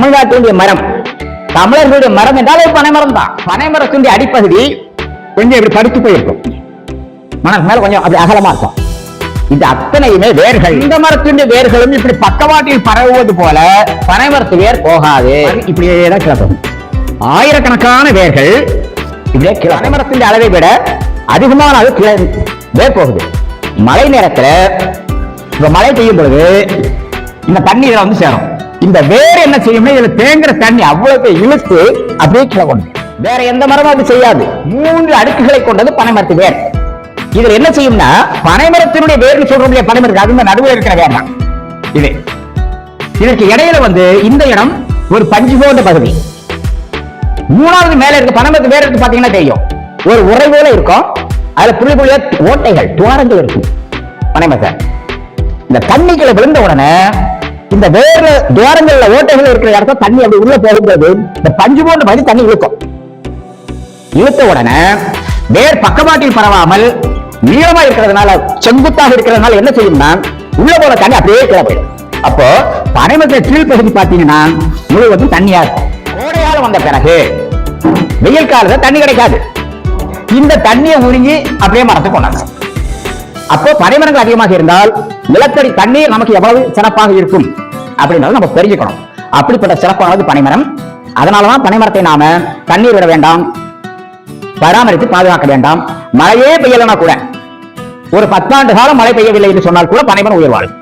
தமிழ்நாட்டினுடைய மரம். தமிழர்களுடைய மரம் என்றால் அது பனைமரம் தான். பனைமரத்தினுடைய அடிப்பகுதி கொஞ்சம் இப்படி படுத்து போயிருக்கும் மனசு மேல கொஞ்சம் அப்படி அகலமா இருக்கும். இது அத்தனையுமே வேர்கள். இந்த மரத்தினுடைய வேர்களும் இப்படி பக்கவாட்டில் பரவுவது போல பனைமரத்து வேர் போகாது. இப்படியே தான் கிளப்பும் ஆயிரக்கணக்கான வேர்கள் இப்படியே பனைமரத்தின் அளவை விட அதிகமான அளவு கிளை வேர் போகுது. மழை நேரத்துல இப்ப மழை பெய்யும் பொழுது இந்த தண்ணீரை வந்து சேரும். இந்த வேர் என்ன செய்யும்னா இதுல தேங்குற தண்ணி அவ்வளவு இழுத்து அப்படியே கிளவணும். வேற எந்த மரமும் அது செய்யாது. மூன்று அடுக்குகளை கொண்டது பனைமரத்து வேர். இதுல என்ன செய்யும்னா பனைமரத்தினுடைய வேர்னு சொல்றோம் இல்லையா பனைமரத்துக்கு அது நடுவில் இருக்கிற வேர் தான். இது. இதற்கு இடையில வந்து இந்த இடம் ஒரு பஞ்சு போன்ற பகுதி. மூணாவது மேல இருக்க பனைமரத்து வேர் இருக்கு பாத்தீங்கன்னா தெரியும். ஒரு உரை போல இருக்கும். அதுல புள்ளி புள்ளியா ஓட்டைகள் துவாரங்கள் இருக்கும். பனைமரத்தை இந்த தண்ணிக்குள்ள விழுந்த உடனே இந்த வேறு துவாரங்கள்ல ஓட்டைகள் இருக்கிற இடத்துல தண்ணி அப்படி உள்ள போகும்போது இந்த பஞ்சு போன்ற பகுதி தண்ணி இழுக்கும். இழுத்த உடனே வேர் பக்கவாட்டில் பரவாமல் நீளமா இருக்கிறதுனால செங்குத்தாக இருக்கிறதுனால என்ன செய்யும்னா உள்ள போற தண்ணி அப்படியே கீழே போயிடும். அப்போ பனைமரத்தில் கீழ் பகுதி பார்த்தீங்கன்னா முழுவதும் தண்ணியா இருக்கும். கோடையால வந்த பிறகு வெயில் காலத்துல தண்ணி கிடைக்காது. இந்த தண்ணியை உறிஞ்சி அப்படியே மரத்துக்கு கொண்டாங்க அப்போ பனைமரங்கள் அதிகமாக இருந்தால் நிலத்தடி தண்ணீர் நமக்கு எவ்வளவு சிறப்பாக இருக்கும் அப்படின்றத நம்ம தெரிஞ்சுக்கணும். அப்படிப்பட்ட சிறப்பானது பனைமரம். அதனாலதான் பனைமரத்தை நாம தண்ணீர் விட வேண்டாம் பராமரித்து பாதுகாக்க வேண்டாம். மழையே பெய்யலனா கூட ஒரு பத்தாண்டு காலம் மழை பெய்யவில்லை என்று சொன்னால் கூட பனைமரம் உயிர் வாழும்.